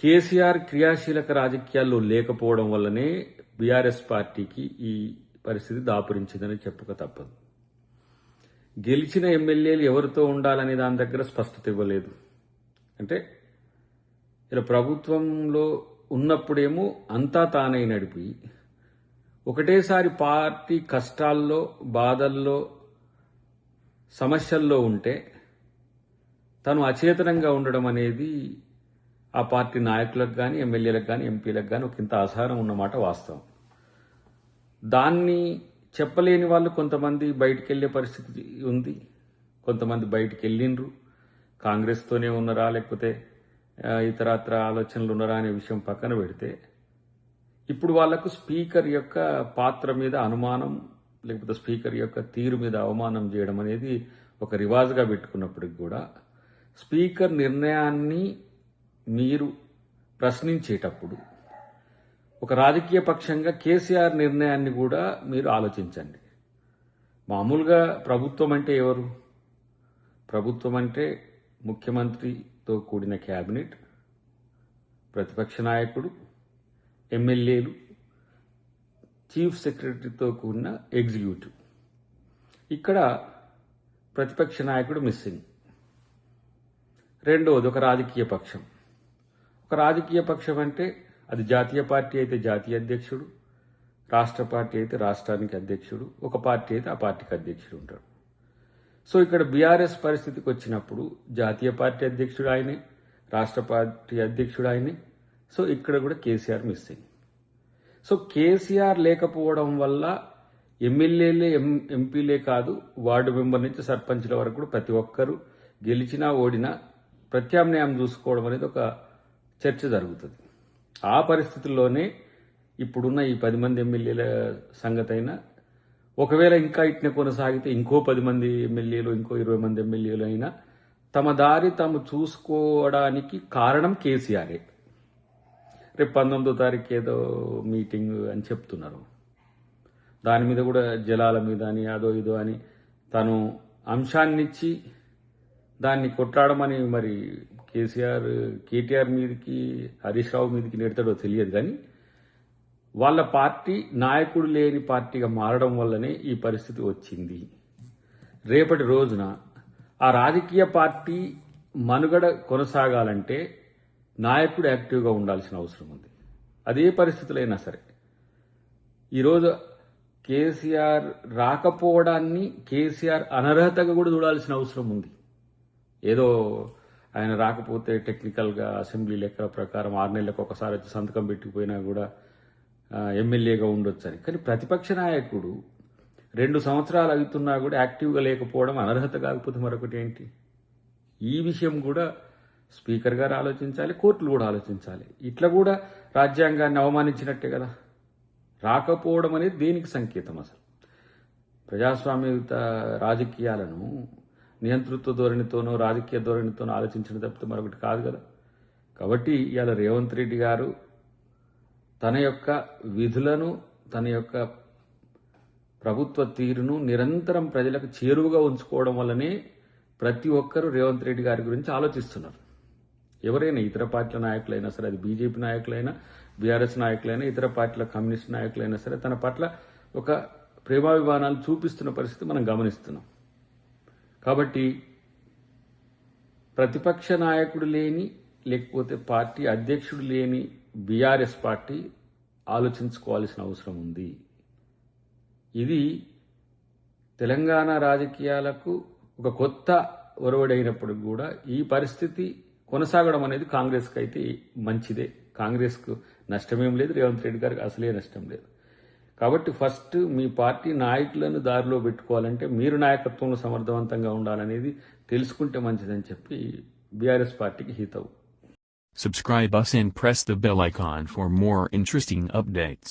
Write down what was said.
కేసీఆర్ క్రియాశీలక రాజకీయాల్లో లేకపోవడం వల్లనే బీఆర్ఎస్ పార్టీకి ఈ పరిస్థితి దాపురించిందని చెప్పక తప్పదు. గెలిచిన ఎమ్మెల్యేలు ఎవరితో ఉండాలనే దాని దగ్గర స్పష్టత ఇవ్వలేదు. అంటే ఇలా ప్రభుత్వంలో ఉన్నప్పుడేమో అంతా తానై నడిపి ఒకటేసారి పార్టీ కష్టాల్లో బాధల్లో సమస్యల్లో ఉంటే తను అచేతనంగా ఉండడం అనేది ఆ పార్టీ నాయకులకు కానీ ఎమ్మెల్యేలకు కానీ ఎంపీలకు కానీ ఒక ఇంత ఆధారం ఉన్నమాట వాస్తవం. దాన్ని చెప్పలేని వాళ్ళు కొంతమంది బయటికి వెళ్ళే పరిస్థితి ఉంది. కొంతమంది బయటికి వెళ్ళిండ్రు కాంగ్రెస్తోనే ఉన్నారా లేకపోతే ఇతరత్ర ఆలోచనలు ఉన్నారా అనే విషయం పక్కన పెడితే ఇప్పుడు వాళ్ళకు స్పీకర్ యొక్క పాత్ర మీద అనుమానం లేకపోతే స్పీకర్ యొక్క తీరు మీద అవమానం చేయడం అనేది ఒక రివాజ్గా పెట్టుకున్నప్పటికి కూడా స్పీకర్ నిర్ణయాన్ని మీరు ప్రశ్నించేటప్పుడు ఒక రాజకీయ పక్షంగా కేసీఆర్ నిర్ణయాన్ని కూడా మీరు ఆలోచించండి. మామూలుగా ప్రభుత్వం అంటే ఎవరు? ప్రభుత్వం అంటే ముఖ్యమంత్రితో కూడిన క్యాబినెట్ ప్రతిపక్ష నాయకుడు ఎమ్మెల్యేలు చీఫ్ సెక్రటరీతో కూడిన ఎగ్జిక్యూటివ్. ఇక్కడ ప్రతిపక్ష నాయకుడు మిస్సింగ్. రెండవది ఒక రాజకీయ పక్షం. ఒక రాజకీయ పక్షం అంటే అది జాతీయ పార్టీ అయితే జాతీయ అధ్యక్షుడు రాష్ట్ర పార్టీ అయితే రాష్ట్రానికి అధ్యక్షుడు ఒక పార్టీ అయితే ఆ పార్టీకి అధ్యక్షుడు ఉంటాడు. సో ఇక్కడ బీఆర్ఎస్ పరిస్థితికి వచ్చినప్పుడు జాతీయ పార్టీ అధ్యక్షుడు ఆయనే రాష్ట్ర పార్టీ అధ్యక్షుడు ఆయనే సో ఇక్కడ కూడా కేసీఆర్ మిస్సింగ్ సో కేసీఆర్ లేకపోవడం వల్ల ఎమ్మెల్యేలే ఎం ఎంపీలే కాదు వార్డు మెంబర్ నుంచి సర్పంచ్ల వరకు కూడా ప్రతి ఒక్కరూ గెలిచినా ఓడినా ప్రత్యామ్నాయం చూసుకోవడం అనేది ఒక చర్చ జరుగుతుంది. ఆ పరిస్థితుల్లోనే ఇప్పుడున్న ఈ పది మంది ఎమ్మెల్యేల సంగతి అయినా ఒకవేళ ఇంకా ఇట్నే కొనసాగితే ఇంకో పది మంది ఎమ్మెల్యేలు ఇంకో ఇరవై మంది ఎమ్మెల్యేలు అయినా తమ దారి తాము చూసుకోవడానికి కారణం కేసీఆరే. రేపు పంతొమ్మిదో తారీఖు ఏదో మీటింగ్ అని చెప్తున్నారు. దాని మీద కూడా జలాల మీద అని అదో ఇదో అని తను అంశాన్నిచ్చి దాన్ని కొట్లాడమని మరి కేసీఆర్ కేటీఆర్ మీదకి హరీష్ రావు మీదకి నెడతాడో తెలియదు కానీ వాళ్ళ పార్టీ నాయకుడు లేని పార్టీగా మారడం వల్లనే ఈ పరిస్థితి వచ్చింది. రేపటి రోజున ఆ రాజకీయ పార్టీ మనుగడ కొనసాగాలంటే నాయకుడు యాక్టివ్గా ఉండాల్సిన అవసరం ఉంది. అదే పరిస్థితులైనా సరే. ఈరోజు కేసీఆర్ రాకపోవడాన్ని కేసీఆర్ అనర్హతగా కూడా చూడాల్సిన అవసరం ఉంది. ఏదో ఆయన రాకపోతే టెక్నికల్గా అసెంబ్లీ లెక్కల ప్రకారం ఆరు నెలలకు ఒకసారి వచ్చి సంతకం పెట్టిపోయినా కూడా ఎమ్మెల్యేగా ఉండొచ్చని. కానీ ప్రతిపక్ష నాయకుడు రెండు సంవత్సరాలు అవుతున్నా కూడా యాక్టివ్గా లేకపోవడం అనర్హత కాకపోతే మరొకటి ఏంటి? ఈ విషయం కూడా స్పీకర్ గారు ఆలోచించాలి కోర్టులు కూడా ఆలోచించాలి. ఇట్లా కూడా రాజ్యాంగాన్ని అవమానించినట్టే కదా. రాకపోవడం అనేది దేనికి సంకేతం అసలు? ప్రజాస్వామ్యయుత రాజకీయాలను నియంతృత్వ ధోరణితోనో రాజకీయ ధోరణితోనో ఆలోచించడం తప్పితే మరొకటి కాదు కదా. కాబట్టి ఇవాళ రేవంత్ రెడ్డి గారు తన యొక్క విధులను తన యొక్క ప్రభుత్వ తీరును నిరంతరం ప్రజలకు చేరువుగా ఉంచుకోవడం వల్లనే ప్రతి ఒక్కరూ రేవంత్ రెడ్డి గారి గురించి ఆలోచిస్తున్నారు. ఎవరైనా ఇతర పార్టీల నాయకులైనా సరే అది బీజేపీ నాయకులైనా బీఆర్ఎస్ నాయకులైనా ఇతర పార్టీల కమ్యూనిస్ట్ నాయకులైనా సరే తన పట్ల ఒక ప్రేమాభిమానాలు చూపిస్తున్న పరిస్థితి మనం గమనిస్తున్నాం. కాబట్టి ప్రతిపక్ష నాయకుడు లేని లేకపోతే పార్టీ అధ్యక్షుడు లేని బీఆర్ఎస్ పార్టీ ఆలోచించుకోవాల్సిన అవసరం ఉంది. ఇది తెలంగాణ రాజకీయాలకు ఒక కొత్త ఒరవడైనప్పుడు కూడా ఈ పరిస్థితి కొనసాగడం అనేది కాంగ్రెస్కి అయితే మంచిదే. కాంగ్రెస్కు నష్టమేం లేదు. రేవంత్ రెడ్డి గారికి అసలే నష్టం లేదు. కాబట్టి ఫస్ట్ మీ పార్టీ నాయకులను దారిలో పెట్టుకోవాలంటే మీరు నాయకత్వంలో సమర్థవంతంగా ఉండాలనేది తెలుసుకుంటే మంచిదని చెప్పి బీఆర్ఎస్ పార్టీకి హితవు Subscribe us and press the bell icon for more interesting updates.